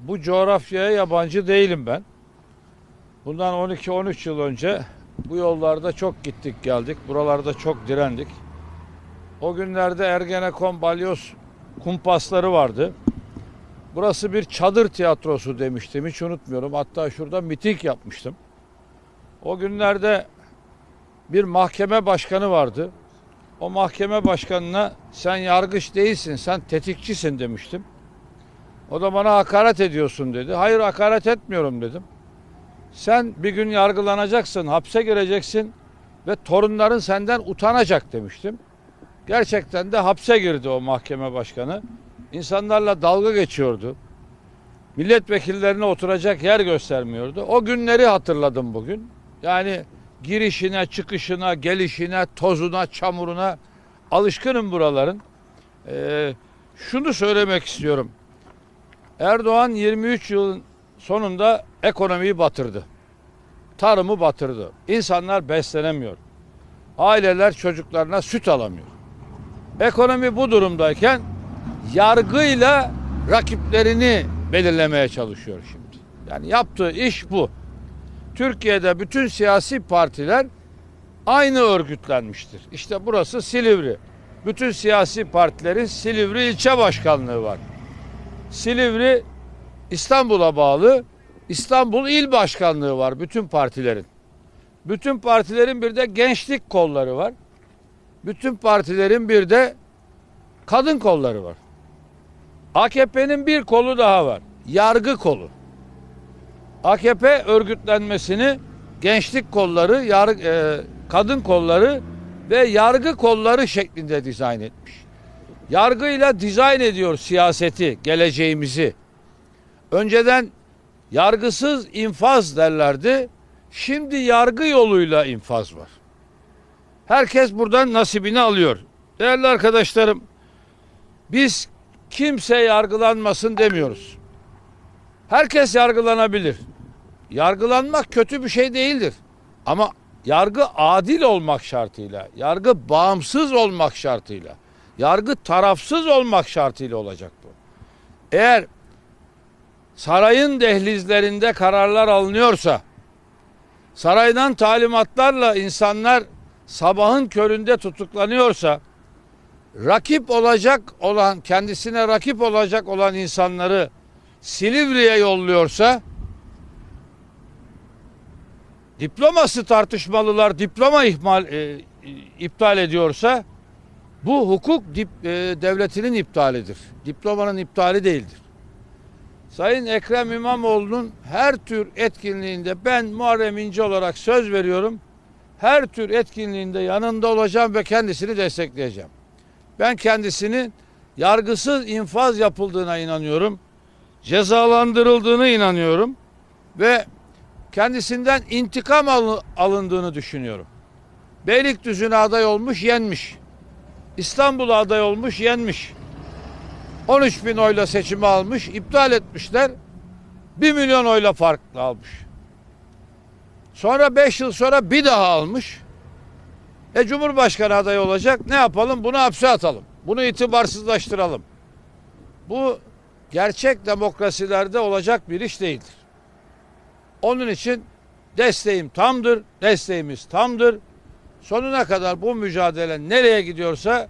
bu coğrafyaya yabancı değilim ben. Bundan 12-13 yıl önce bu yollarda çok gittik geldik. Buralarda çok direndik. O günlerde Ergenekon balyoz kumpasları vardı. Burası bir çadır tiyatrosu demiştim. Hiç unutmuyorum. Hatta şurada miting yapmıştım. O günlerde bir mahkeme başkanı vardı. O mahkeme başkanına sen yargıç değilsin, sen tetikçisin demiştim. O da bana hakaret ediyorsun dedi. Hayır hakaret etmiyorum dedim. Sen bir gün yargılanacaksın, hapse gireceksin ve torunların senden utanacak demiştim. Gerçekten de hapse girdi o mahkeme başkanı. İnsanlarla dalga geçiyordu. Milletvekillerine oturacak yer göstermiyordu. O günleri hatırladım bugün. Yani girişine, çıkışına, gelişine, tozuna, çamuruna alışkınım buraların. Ee, şunu söylemek istiyorum. Erdoğan 23 yılın sonunda ekonomiyi batırdı. Tarımı batırdı. İnsanlar beslenemiyor. Aileler çocuklarına süt alamıyor. Ekonomi bu durumdayken yargıyla rakiplerini belirlemeye çalışıyor şimdi. Yani yaptığı iş bu. Türkiye'de bütün siyasi partiler aynı örgütlenmiştir. İşte burası Silivri. Bütün siyasi partilerin Silivri ilçe başkanlığı var. Silivri İstanbul'a bağlı İstanbul İl Başkanlığı var bütün partilerin. Bütün partilerin bir de gençlik kolları var. Bütün partilerin bir de kadın kolları var. AKP'nin bir kolu daha var. Yargı kolu. AKP örgütlenmesini gençlik kolları, yargı, e, kadın kolları ve yargı kolları şeklinde dizayn etmiş. Yargıyla dizayn ediyor siyaseti, geleceğimizi. Önceden yargısız infaz derlerdi. Şimdi yargı yoluyla infaz var. Herkes buradan nasibini alıyor. Değerli arkadaşlarım, biz kimse yargılanmasın demiyoruz. Herkes yargılanabilir. Yargılanmak kötü bir şey değildir. Ama yargı adil olmak şartıyla, yargı bağımsız olmak şartıyla, yargı tarafsız olmak şartıyla olacak bu. Eğer sarayın dehlizlerinde kararlar alınıyorsa, saraydan talimatlarla insanlar sabahın köründe tutuklanıyorsa, rakip olacak olan, kendisine rakip olacak olan insanları Silivri'ye yolluyorsa, diploması tartışmalılar diploma ihmal e, iptal ediyorsa bu hukuk dip, e, devletinin iptalidir. Diplomanın iptali değildir. Sayın Ekrem İmamoğlu'nun her tür etkinliğinde ben Muharrem İnce olarak söz veriyorum. Her tür etkinliğinde yanında olacağım ve kendisini destekleyeceğim. Ben kendisinin yargısız infaz yapıldığına inanıyorum. Cezalandırıldığını inanıyorum ve kendisinden intikam al- alındığını düşünüyorum. Beylikdüzü'ne aday olmuş, yenmiş. İstanbul'a aday olmuş, yenmiş. 13 bin oyla seçimi almış, iptal etmişler. 1 milyon oyla farklı almış. Sonra 5 yıl sonra bir daha almış. E Cumhurbaşkanı adayı olacak. Ne yapalım? Bunu hapse atalım. Bunu itibarsızlaştıralım. Bu gerçek demokrasilerde olacak bir iş değildir. Onun için desteğim tamdır, desteğimiz tamdır. Sonuna kadar bu mücadele nereye gidiyorsa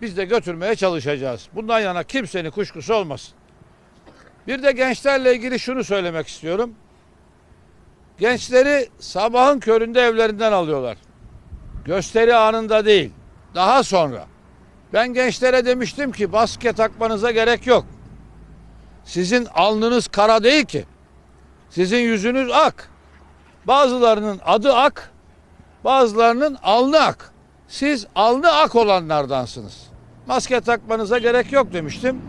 biz de götürmeye çalışacağız. Bundan yana kimsenin kuşkusu olmasın. Bir de gençlerle ilgili şunu söylemek istiyorum. Gençleri sabahın köründe evlerinden alıyorlar. Gösteri anında değil, daha sonra. Ben gençlere demiştim ki maske takmanıza gerek yok. Sizin alnınız kara değil ki. Sizin yüzünüz ak. Bazılarının adı ak, bazılarının alnı ak. Siz alnı ak olanlardansınız. Maske takmanıza gerek yok demiştim.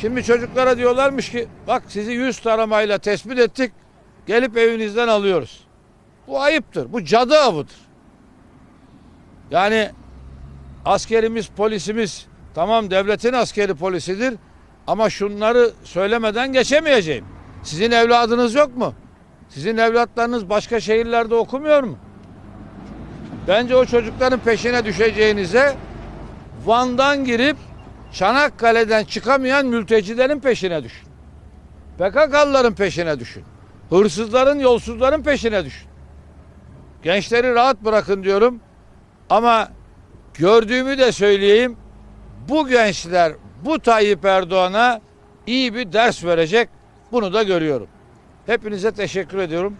Şimdi çocuklara diyorlarmış ki bak sizi yüz taramayla tespit ettik. Gelip evinizden alıyoruz. Bu ayıptır. Bu cadı avıdır. Yani askerimiz, polisimiz tamam devletin askeri polisidir ama şunları söylemeden geçemeyeceğim. Sizin evladınız yok mu? Sizin evlatlarınız başka şehirlerde okumuyor mu? Bence o çocukların peşine düşeceğinize Van'dan girip Çanakkale'den çıkamayan mültecilerin peşine düşün. PKK'lıların peşine düşün. Hırsızların, yolsuzların peşine düşün. Gençleri rahat bırakın diyorum. Ama gördüğümü de söyleyeyim. Bu gençler bu Tayyip Erdoğan'a iyi bir ders verecek. Bunu da görüyorum. Hepinize teşekkür ediyorum.